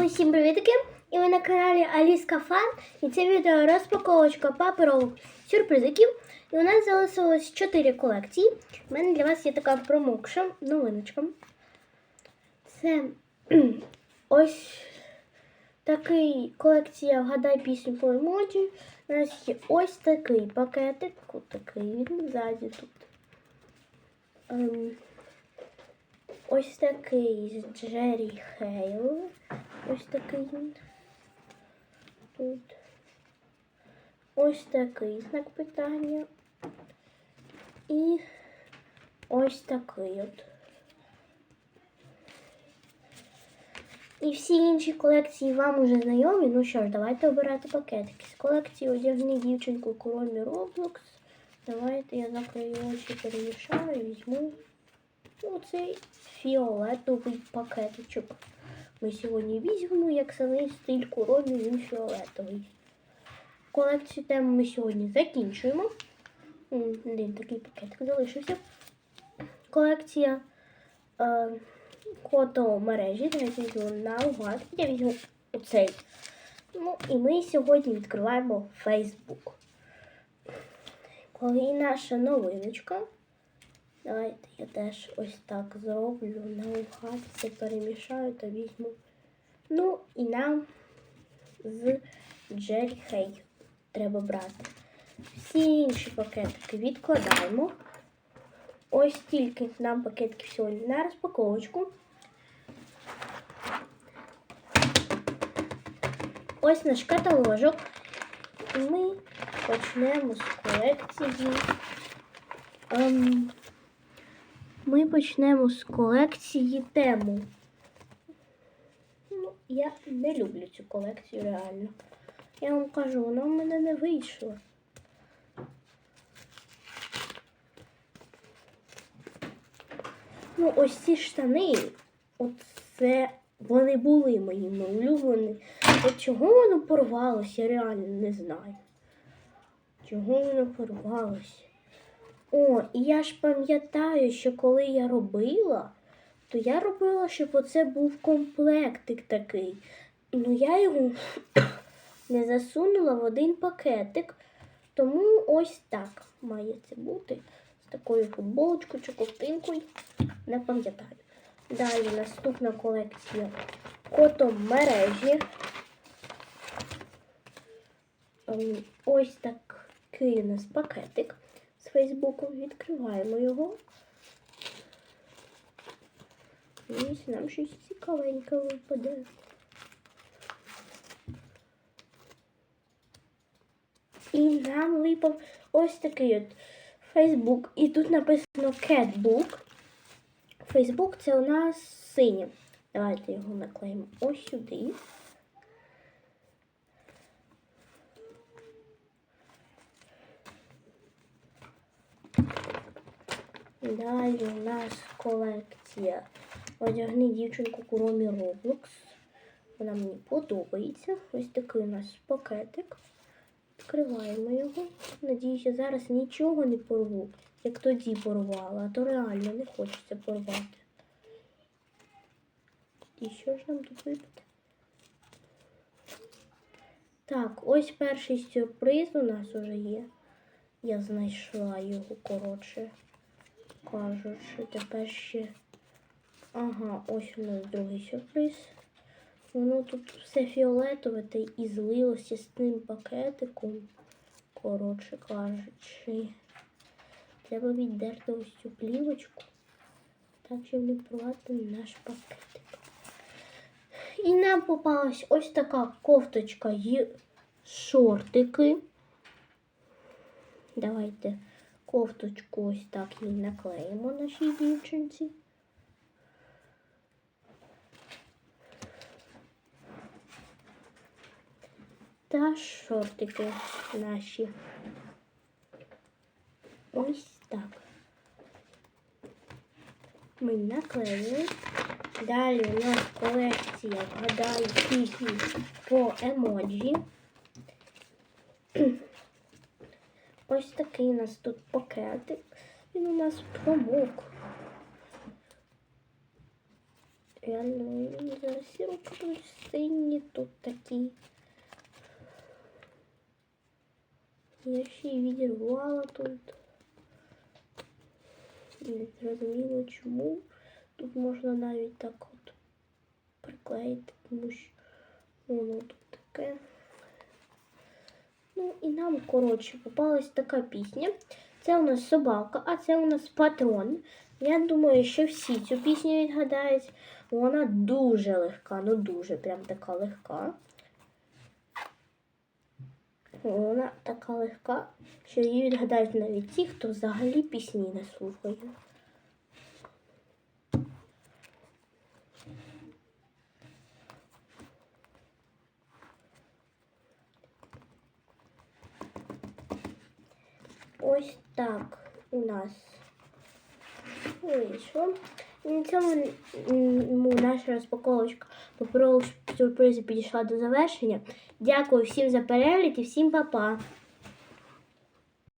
Усім привітки! І ви на каналі Аліска Фан. І це відео розпаковочка паперових сюрпризиків. І у нас залишилось 4 колекції. У мене для вас є така промокша, новиночка. Це ось такий колекція Вгадай пісню по емоджі. У нас є ось такий пакетик. Ось такий він ззаді тут. Ем, Ось такий з Джері Хейл. Ось такий. Тут. Ось такий знак питання. І ось такий от. І всі інші колекції вам уже знайомі. Ну що ж, давайте обирати пакетики. З колекції одягни дівчинку коромі Roblox. Давайте я закрию очі, перемішаю, і візьму оцей фіолетовий пакетичок. Ми сьогодні візьмемо, як самий стиль коромі, він фіолетовий. Колекцію тем ми сьогодні закінчуємо. Один такий пакетик залишився. Колекція е, кото мережі. Давайте візьму наугад. Я візьму оцей. Ну, і ми сьогодні відкриваємо Facebook. Коли наша новиночка. Давайте я теж ось так зроблю. Наугад це перемішаю та візьму. Ну і нам з Джері Хей треба брати. Всі інші пакетики відкладаємо. Ось тільки нам пакетики сьогодні на розпаковочку. Ось наш каталожок. Ми почнемо з колекції. Ем, ми почнемо з колекції тему. Ну, я не люблю цю колекцію реально. Я вам кажу, вона в мене не вийшла. Ну, ось ці штани, оце вони були моїми улюблені. От чого воно порвалося, я реально не знаю. Чого воно порвалося? О, і я ж пам'ятаю, що коли я робила, то я робила, щоб оце був комплектик такий. Ну я його не засунула в один пакетик. Тому ось так має це бути. З такою футболочкою чи ковтинкою. Не пам'ятаю. Далі наступна колекція котом мережі. Ем, Ось такий у нас пакетик з Фейсбуку. Відкриваємо його. Ось нам щось цікавеньке випаде. І нам випав ось такий от Фейсбук. І тут написано Catbook. Фейсбук це у нас синє. Давайте його наклеїмо ось сюди. Далі у нас колекція Одягни дівчинку куромі Roblox. Вона мені подобається. Ось такий у нас пакетик. Відкриваємо його. Надіюся, зараз нічого не порву, як тоді порвала, а то реально не хочеться порвати. І що ж нам тут випаде? Так, ось перший сюрприз у нас уже є. Я знайшла його, коротше кажучи. Тепер ще. Ага, ось у нас другий сюрприз. Воно тут все фіолетове та і злилося з тим пакетиком. Коротше кажучи. Треба віддерти ось цю плівочку. Так, щоб не порвати наш пакетик. І нам попалась ось така кофточка і шортики. Давайте кофточку ось так і наклеїмо нашій дівчинці. Та шортики наші. Ось так. Ми наклеїли. Далі у нас колекція вгадаю пісні по емоджі. Ось такий у нас тут пакетик. Він у нас промок. Реально, зараз сірок тут сині, тут такі. Я ще й відірвала тут. Не зрозуміло чому. Тут можна навіть так от приклеїти, тому що воно тут таке. Ну і нам, коротше, попалась така пісня. Це у нас собака, а це у нас патрон. Я думаю, що всі цю пісню відгадають. Вона дуже легка, ну дуже прям така легка. Вона така легка, що її відгадають навіть ті, хто взагалі пісні не слухає. Ось так у нас вийшло. На цьому наша розпаковочка по сюрпризу підійшла до завершення. Дякую всім за перегляд і всім па-па!